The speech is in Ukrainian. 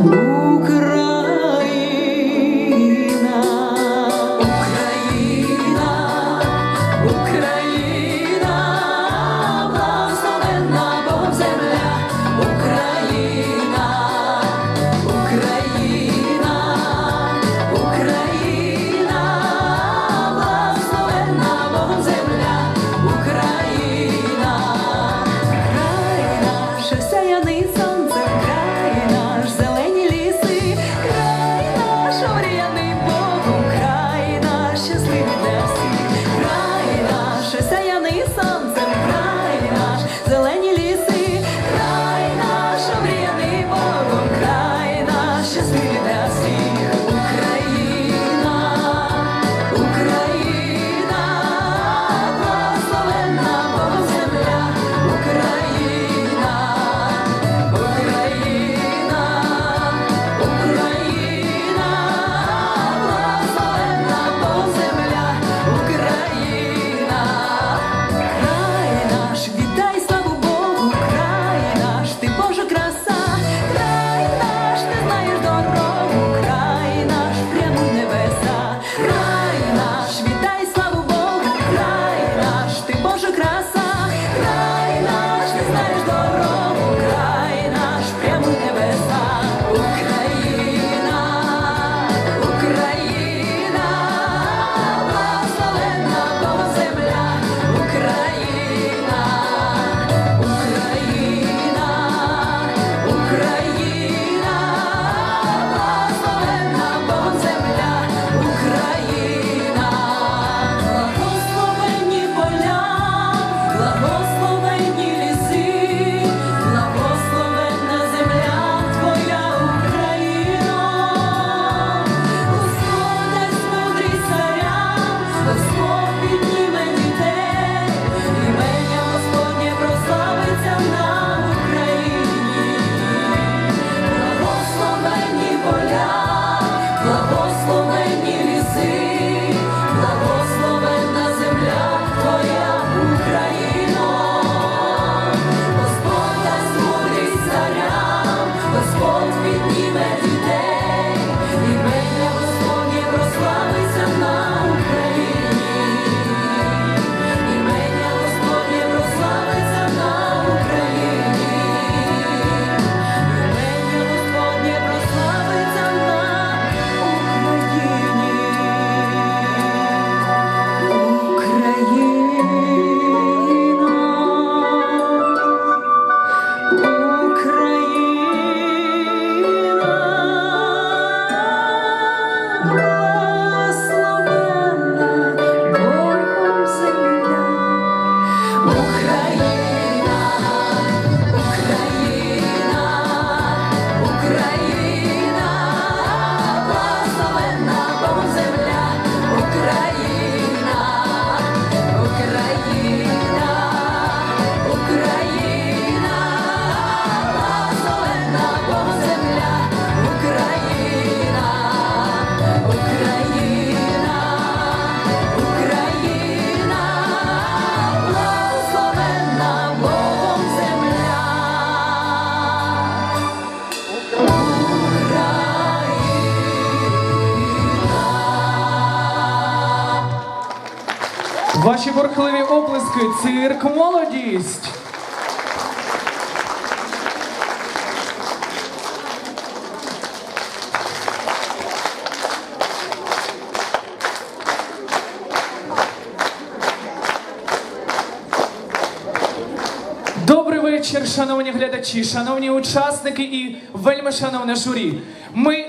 Ooh. 아 Oh. Ваші бурхливі оплески, цирк молодість. Добрий вечір, шановні глядачі, шановні учасники і вельми шановне журі. Ми